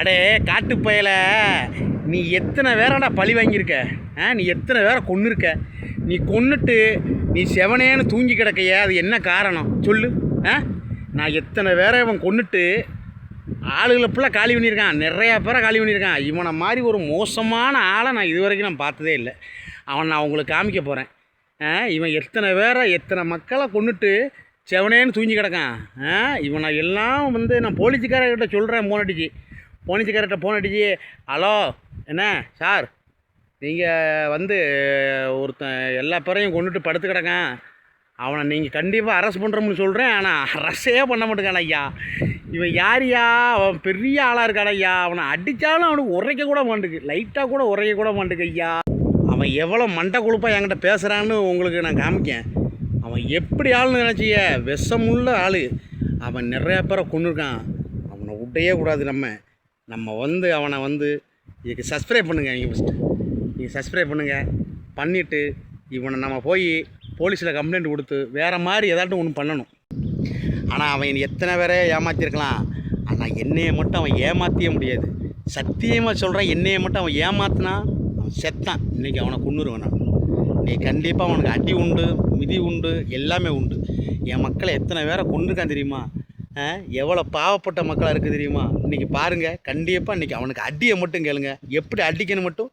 அடே காட்டு பயல. நீ எத்தனை பேரடா பழி வாங்கியிருக்க? ஆ நீ எத்தனை பேரை கொன்னுருக்க? நீ கொன்னுட்டு நீ செவனேன்னு தூங்கி கிடக்கைய அது என்ன காரணம்? சொல்லு. ஆ நான் எத்தனை பேரை இவன் கொன்னுட்டு ஆளுகளை ஃபுல்லாக காலி பண்ணியிருக்கான். நிறையா பேரை காலி பண்ணியிருக்கான். இவனை மாதிரி ஒரு மோசமான ஆளை நான் இது வரைக்கும் நான் பார்த்ததே இல்லை. அவன் நான் உங்களுக்கு காமிக்க போகிறேன் இவன் எத்தனை பேரை எத்தனை மக்களை கொன்னுட்டு செவனேன்னு தூங்கி கிடக்கான்? ஆ இவனை எல்லாம் வந்து நான் போலீஸுக்காரர்கிட்ட சொல்கிறேன் மோனடிக்கு அடிச்சு ஃபோன் அடிச்சு ஹலோ என்ன சார் நீங்கள் வந்து ஒருத்தன் எல்லா பேரையும் கொண்டுட்டு படுத்து கிடக்கான். அவனை நீங்கள் கண்டிப்பாக அரெஸ்ட் பண்ணுறோம்னு சொல்கிறேன் ஆனால் அரெஸ்டே பண்ண மாட்டேங்கான ஐயா. இவன் யாரியா அவன் பெரிய ஆளாக இருக்கான ஐயா. அவனை அடித்தாலும் அவனுக்கு உரைக்க கூட மாட்டுக்கு. லைட்டாக கூட உரைக்க கூட மாட்டுக்கு ஐயா. அவன் எவ்வளோ மண்டை கொழுப்பாக என்கிட்ட பேசுகிறான்னு உங்களுக்கு நான் காமிக்கேன். அவன் எப்படி ஆளுன்னு நினச்சிய? விஷமுள்ள ஆள். அவன் நிறையா பேரை கொண்டுருக்கான் அவனை விட்டையே கூடாது நம்ம. நம்ம வந்து அவனை வந்து இதுக்கு சப்ஸ்கிரைப் பண்ணுங்கள் நீங்கள் ஃபஸ்ட்டு நீங்கள் சப்ஸ்கிரைப் பண்ணுங்கள் பண்ணிவிட்டு இவனை நம்ம போய் போலீஸில் கம்ப்ளைண்ட் கொடுத்து வேறு மாதிரி ஏதாட்டும் ஒன்று பண்ணணும். ஆனால் அவன் எத்தனை பேரை ஏமாற்றிருக்கலாம் ஆனால் என்னையை மட்டும் அவன் ஏமாற்றியே முடியாது. சத்தியமாக சொல்கிறேன் என்னையை மட்டும் அவன் ஏமாத்தினா அவன் செத்தான். இன்றைக்கி அவனை கொண்டுருவேன் நான். நீ கண்டிப்பாக அவனுக்கு அடி உண்டு மிதி உண்டு எல்லாமே உண்டு. என் மக்களை எத்தனை பேரை கொண்டுருக்கான் தெரியுமா? எவ்வளோ பாவப்பட்ட மக்களாக இருக்குது தெரியுமா? இன்றைக்கி பாருங்கள் கண்டிப்பாக இன்றைக்கி அவனுக்கு அடியை மட்டும் கேளுங்க. எப்படி அடிக்கணும் மட்டும்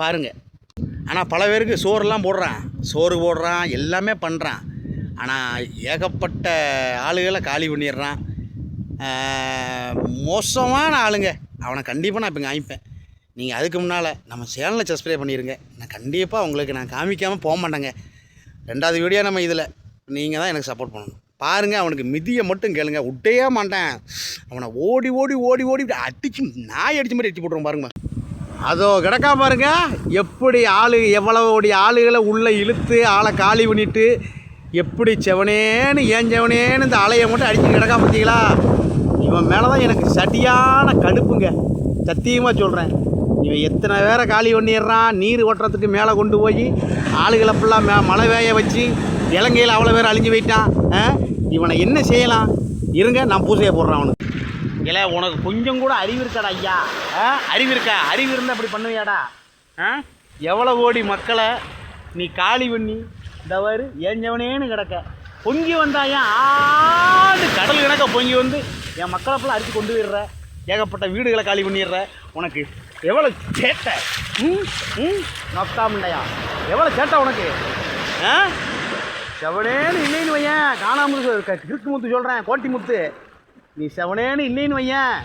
பாருங்கள் ஆனால் பல பேருக்கு சோறுலாம் போடுறான். சோறு போடுறான் எல்லாமே பண்ணுறான் ஆனால் ஏகப்பட்ட ஆளுகளை காலி பண்ணிடுறான். மோசமான ஆளுங்க. அவனை கண்டிப்பாக நான் இப்போ காமிப்பேன். நீங்கள் அதுக்கு முன்னால் நம்ம சேனலை சப்ஸ்கிரைப் பண்ணிடுங்க நான் கண்டிப்பாக உங்களுக்கு நான் காமிக்காமல் போக மாட்டேங்க. ரெண்டாவது வீடியோ நம்ம இதில். நீங்கள் தான் எனக்கு சப்போர்ட் பண்ணணும். பாருங்கள் அவனுக்கு மிதியை மட்டும் கேளுங்க. விட்டே மாட்டேன். அவனை ஓடி ஓடி ஓடி ஓடி அடிச்சு நாய் அடிச்ச மாதிரி அடிச்சு போட்டுருவோம் பாருங்க. அதோ கிடக்கா பாருங்க. எப்படி ஆளு எவ்வளவு ஆளுகளை உள்ளே இழுத்து ஆளை காலி பண்ணிட்டு எப்படி செவனேன்னு ஏன் செவனேன்னு இந்த அலையை மட்டும் அடிச்சு கிடக்கா பார்த்தீங்களா? இவன் மேலே தான் எனக்கு சரியான கடுப்புங்க. சத்தியமாக சொல்கிறேன் இவன் எத்தனை பேரை காலி பண்ணிடுறான்? நீர் ஓட்டுறதுக்கு மேலே கொண்டு போய் ஆளுகளை ஃபுல்லாக மே மழை வேய வச்சு இலங்கையில் அவ்வளோ பேர் அழிஞ்சு போயிட்டான். இவனை என்ன செய்யலாம்? இருங்க நான் பூசையை போடுறேன் அவனுக்கு. இல்லை உனக்கு கொஞ்சம் கூட அறிவு இருக்காடா ஐயா. ஆ? அறிவு இருக்கா? அறிவு இருந்தால் அப்படி பண்ணுவியாடா? ஆ? எவ்வளோ கோடி மக்களை நீ காலி பண்ணி தவறு ஏஞ்சவனேன்னு கிடக்க. பொங்கி வந்தாயா ஆடு கடல் கணக்க பொங்கி வந்து என் மக்களை ஃபுல்லாக அரித்து கொண்டு போயிடுற? ஏகப்பட்ட வீடுகளை காலி பண்ணிடுற? உனக்கு எவ்வளோ சேட்டை? ம்? ம்? நொத்தாமண்டையா? எவ்வளோ சேட்டை உனக்கு? ஆ? செவனேன்னு இல்லைன்னு வையன். காணாமல் கிறுக்கு முத்து சொல்கிறேன் கோட்டி முத்து. நீ செவனேன்னு இல்லைன்னு வையன்.